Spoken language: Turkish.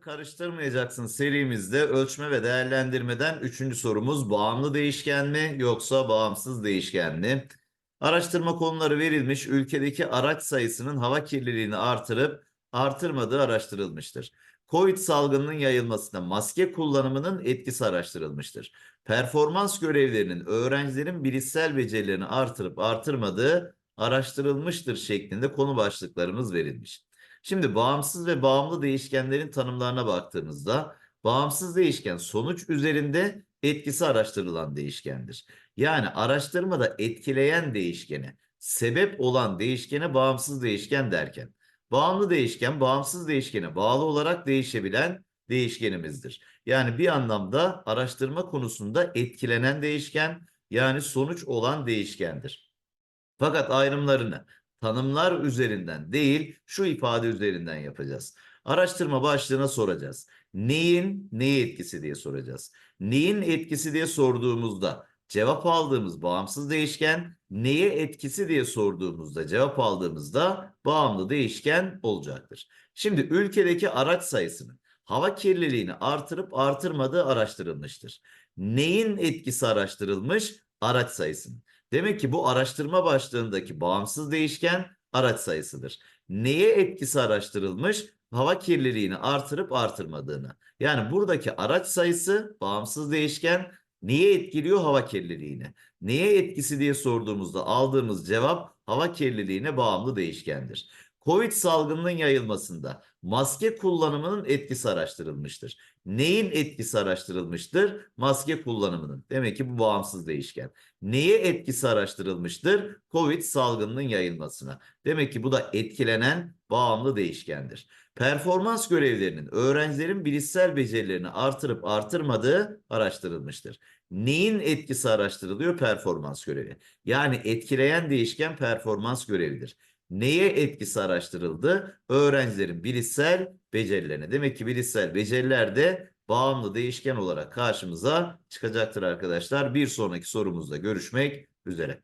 Karıştırmayacaksın serimizde ölçme ve değerlendirmeden üçüncü sorumuz bağımlı değişken mi yoksa bağımsız değişken mi? Araştırma konuları verilmiş ülkedeki araç sayısının hava kirliliğini artırıp artırmadığı araştırılmıştır. Covid salgınının yayılmasında maske kullanımının etkisi araştırılmıştır. Performans görevlerinin öğrencilerin bilişsel becerilerini artırıp artırmadığı araştırılmıştır şeklinde konu başlıklarımız verilmiş. Şimdi bağımsız ve bağımlı değişkenlerin tanımlarına baktığımızda bağımsız değişken sonuç üzerinde etkisi araştırılan değişkendir. Yani araştırmada etkileyen değişkene, sebep olan değişkene bağımsız değişken derken, bağımlı değişken bağımsız değişkene bağlı olarak değişebilen değişkenimizdir. Yani bir anlamda araştırma konusunda etkilenen değişken yani sonuç olan değişkendir. Fakat ayrımlarını tanımlar üzerinden değil şu ifade üzerinden yapacağız. Araştırma başlığına soracağız. Neyin neye etkisi diye soracağız. Neyin etkisi diye sorduğumuzda cevap aldığımız bağımsız değişken neye etkisi diye sorduğumuzda cevap aldığımızda bağımlı değişken olacaktır. Şimdi ülkedeki araç sayısının hava kirliliğini artırıp artırmadığı araştırılmıştır. Neyin etkisi araştırılmış? Araç sayısının. Demek ki bu araştırma başlığındaki bağımsız değişken araç sayısıdır. Neye etkisi araştırılmış? Hava kirliliğini artırıp artırmadığını. Yani buradaki araç sayısı bağımsız değişken neye etkiliyor? Hava kirliliğini. Neye etkisi diye sorduğumuzda aldığımız cevap hava kirliliğine bağımlı değişkendir. Covid salgınının yayılmasında maske kullanımının etkisi araştırılmıştır. Neyin etkisi araştırılmıştır? Maske kullanımının. Demek ki bu bağımsız değişken. Neye etkisi araştırılmıştır? Covid salgınının yayılmasına. Demek ki bu da etkilenen bağımlı değişkendir. Performans görevlerinin öğrencilerin bilişsel becerilerini artırıp artırmadığı araştırılmıştır. Neyin etkisi araştırılıyor? Performans görevi. Yani etkileyen değişken performans görevidir. Neye etkisi araştırıldı? Öğrencilerin bilişsel becerilerine. Demek ki bilişsel beceriler de bağımlı değişken olarak karşımıza çıkacaktır arkadaşlar. Bir sonraki sorumuzda görüşmek üzere.